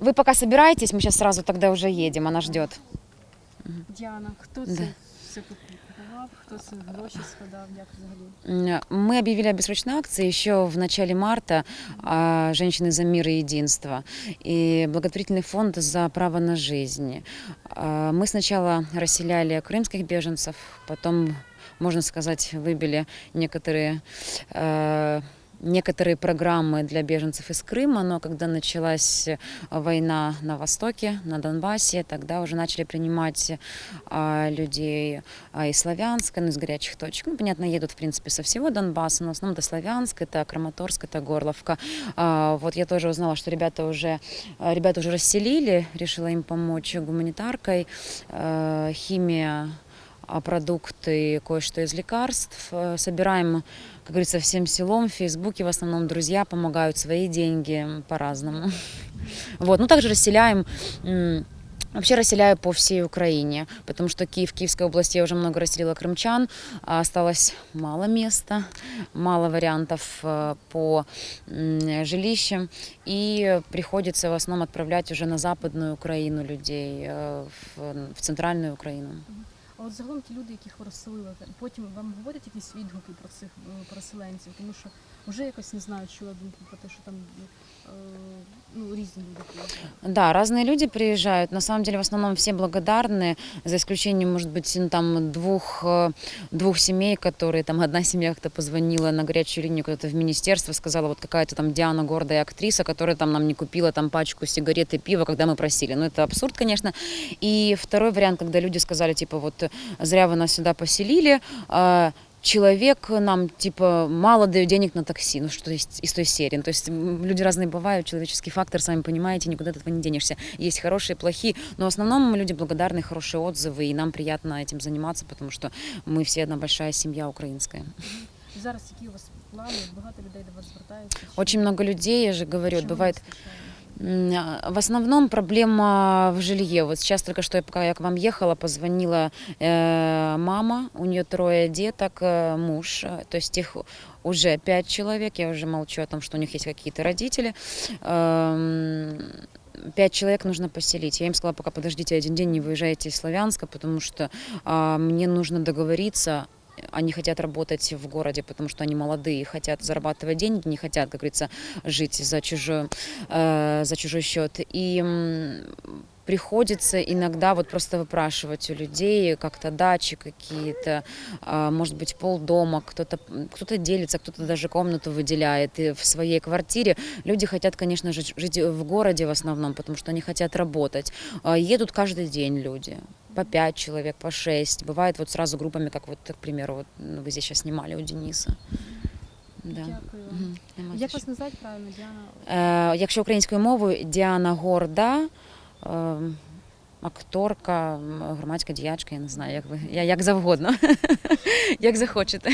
Вы пока собираетесь, мы сейчас сразу тогда уже едем, она ждет. Діана, хто Да. це все купував, хто це гроші складав, як взагалі? М, Мы объявили о бессрочной акции еще в начале марта а, «Женщины за мир и единство» и благотворительный фонд «За право на жизнь». А, Мы сначала расселяли крымских беженцев, потом, можно сказать, выбили некоторые э, некоторые программы для беженцев из Крыма, но когда началась война на Востоке, на Донбассе, тогда уже начали принимать а, людей а, из Славянска, ну, из горячих точек. Ну, понятно, едут, в принципе, со всего Донбасса, но в основном это Славянск, это Краматорск, это Горловка. А, вот я тоже узнала, что ребята уже, а, ребята уже расселили, решила им помочь гуманитаркой, э, химия, продукты, кое-что из лекарств. Э, Собираем, как говорится, всем селом, в Фейсбуке в основном друзья помогают свои деньги по-разному. Вот, ну также расселяем Вообще расселяю по всей Украине, потому что Киев, Киевская область, я уже много расселила крымчан, а осталось мало места, мало вариантов э, по жилищам, и приходится в основном отправлять уже на Западную Украину людей, э, в Центральную Украину. А от загалом ті люди, яких ви розселили, потім вам говорять якісь відгуки про цих е, переселенців, тому що вже якось не знаю, чула думку про те, що там е, ну, різні люди приїжджають. Да, разные люди приезжают. На самом деле, в основном все благодарны, за исключением, может быть, ну, там двух, э, двух семей, которые там одна семья как-то позвонила на горячую линию куда-то в министерство, сказала, вот какая-то там Диана гордая актриса, которая там нам не купила там пачку сигарет и пива, когда мы просили. Ну, это абсурд, конечно. И второй вариант, когда люди сказали, типа, вот зря вы нас сюда поселили, а, человек нам типа мало дает денег на такси, ну что есть из той серии. Ну, То есть люди разные бывают, человеческий фактор, сами понимаете, никуда от этого не денешься. Есть хорошие, плохие, но в основном люди благодарны, хорошие отзывы, и нам приятно этим заниматься, потому что мы все одна большая семья украинская. Зараз які у вас плани? Багато людей до вас звертаються? Очень много людей, я же говорю, бывает вистачає? А, В основном проблема в жилье. Вот сейчас только что, я, пока я к вам ехала, позвонила э, мама, у нее трое деток, э, муж, э, то есть их уже пять человек, я уже молчу о том, что у них есть какие-то родители. Эм, Пять человек нужно поселить. Я им сказала, пока подождите один день, не выезжайте из Славянска, потому что а, мне нужно договориться они хотят работать в городе, потому что они молодые, хотят зарабатывать деньги, не хотят, как говорится, жить за чужой, э, за чужой счет. И приходится иногда вот просто выпрашивать у людей как-то дачи какие-то, а, может быть, полдома, кто-то кто делится, кто-то даже комнату выделяет и в своей квартире. Люди хотят, конечно же, жить в городе в основном, потому что они хотят работать. А, Едут каждый день люди по пять человек, по шесть. Бывает вот сразу группами, как вот, к примеру, вот ну, вы здесь сейчас снимали у Дениса. Да. Дякую. вам. Мгм. Нема за Як що. вас називають правильно, Діана? Е, Якщо українською мовою, Діана Горда, е, акторка, громадська діячка, я не знаю, як ви я як завгодно, як захочете.